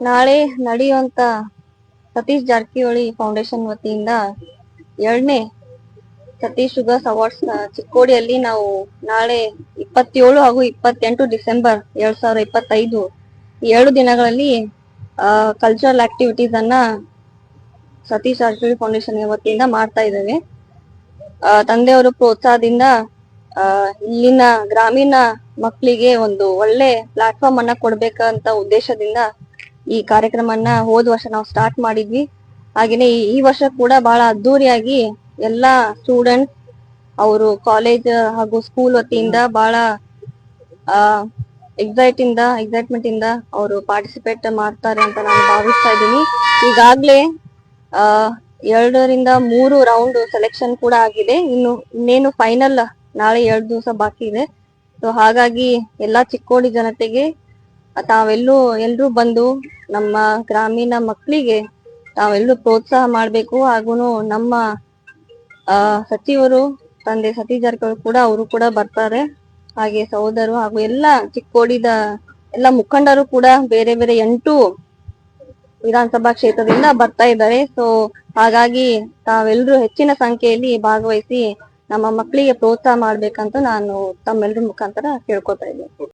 ನಾಳೆ ನಡೆಯುವಂತ ಸತೀಶ್ ಜಾರಕಿಹೊಳಿ ಫೌಂಡೇಶನ್ ವತಿಯಿಂದ ಎರಡನೇ ಸತೀಶ್ ಶುಗರ್ಸ್ ಅವಾರ್ಡ್ಸ್ ಚಿಕ್ಕೋಡಿಯಲ್ಲಿ ನಾವು ನಾಳೆ ಇಪ್ಪತ್ತೇಳು ಹಾಗೂ ಇಪ್ಪತ್ತೆಂಟು ಡಿಸೆಂಬರ್ ಎರಡ್ ಸಾವಿರದ ಇಪ್ಪತ್ತೈದು ಏಳು ದಿನಗಳಲ್ಲಿ ಕಲ್ಚರಲ್ ಆಕ್ಟಿವಿಟೀಸ್ ಅನ್ನ ಸತೀಶ್ ಜಾರಕಿಹೊಳಿ ಫೌಂಡೇಶನ್ ವತಿಯಿಂದ ಮಾಡ್ತಾ ಇದ್ದೇವೆ. ತಂದೆಯವರ ಪ್ರೋತ್ಸಾಹದಿಂದ ಇಲ್ಲಿನ ಗ್ರಾಮೀಣ ಮಕ್ಕಳಿಗೆ ಒಂದು ಒಳ್ಳೆ ಪ್ಲಾಟ್ಫಾರ್ಮ್ ಅನ್ನ ಕೊಡ್ಬೇಕಂತ ಉದ್ದೇಶದಿಂದ ಈ ಕಾರ್ಯಕ್ರಮನ ಹೋದ ವರ್ಷ ನಾವು ಸ್ಟಾರ್ಟ್ ಮಾಡಿದ್ವಿ. ಹಾಗೇನೆ ಈ- ವರ್ಷ ಕೂಡ ಬಹಳ ಅದ್ದೂರಿಯಾಗಿ ಎಲ್ಲಾ ಸ್ಟೂಡೆಂಟ್ಸ್ ಅವರು ಕಾಲೇಜ್ ಹಾಗೂ ಸ್ಕೂಲ್ ವತಿಯಿಂದ ಬಹಳ ಎಕ್ಸೈಟ್ ಇಂದ ಎಕ್ಸೈಟ್ಮೆಂಟ್ ಇಂದ ಅವರು ಪಾರ್ಟಿಸಿಪೇಟ್ ಮಾಡ್ತಾರೆ ಅಂತ ನಾನು ಭಾವಿಸ್ತಾ ಇದ್ದೀನಿ. ಈಗಾಗ್ಲೇ, ಆ, ಎರಡರಿಂದ ಮೂರು ರೌಂಡ್ ಸೆಲೆಕ್ಷನ್ ಕೂಡ ಆಗಿದೆ. ಇನ್ನು, ಇನ್ನೇನು ಫೈನಲ್ ನಾಳೆ ಎರಡು ದಿವಸ ಬಾಕಿ ಇದೆ. ಸೊ ಹಾಗಾಗಿ ಎಲ್ಲಾ ಚಿಕ್ಕೋಡಿ ಜನತೆಗೆ ತಾವೆಲ್ಲೂ ಎಲ್ರೂ ಬಂದು ನಮ್ಮ ಗ್ರಾಮೀಣ ಮಕ್ಕಳಿಗೆ ತಾವೆಲ್ಲರೂ ಪ್ರೋತ್ಸಾಹ ಮಾಡ್ಬೇಕು ಹಾಗೂ ನಮ್ಮ ಸಚಿವರು, ತಂದೆ ಸತೀಶ್ ಜಾರಕಿಹೊಳಿ ಕೂಡ ಅವರು ಕೂಡ ಬರ್ತಾರೆ. ಹಾಗೆ ಸಹೋದರು ಹಾಗೂ ಎಲ್ಲ ಚಿಕ್ಕೋಡಿದ ಎಲ್ಲ ಮುಖಂಡರು ಕೂಡ ಬೇರೆ ಬೇರೆ ಎಂಟು ವಿಧಾನಸಭಾ ಕ್ಷೇತ್ರದಿಂದ ಬರ್ತಾ ಇದ್ದಾರೆ. ಸೊ ಹಾಗಾಗಿ ತಾವೆಲ್ಲರೂ ಹೆಚ್ಚಿನ ಸಂಖ್ಯೆಯಲ್ಲಿ ಭಾಗವಹಿಸಿ ನಮ್ಮ ಮಕ್ಕಳಿಗೆ ಪ್ರೋತ್ಸಾಹ ಮಾಡ್ಬೇಕಂತ ನಾನು ತಮ್ಮೆಲ್ಲರ ಮುಖಾಂತರ ಕೇಳ್ಕೊತಾ ಇದ್ದೀನಿ.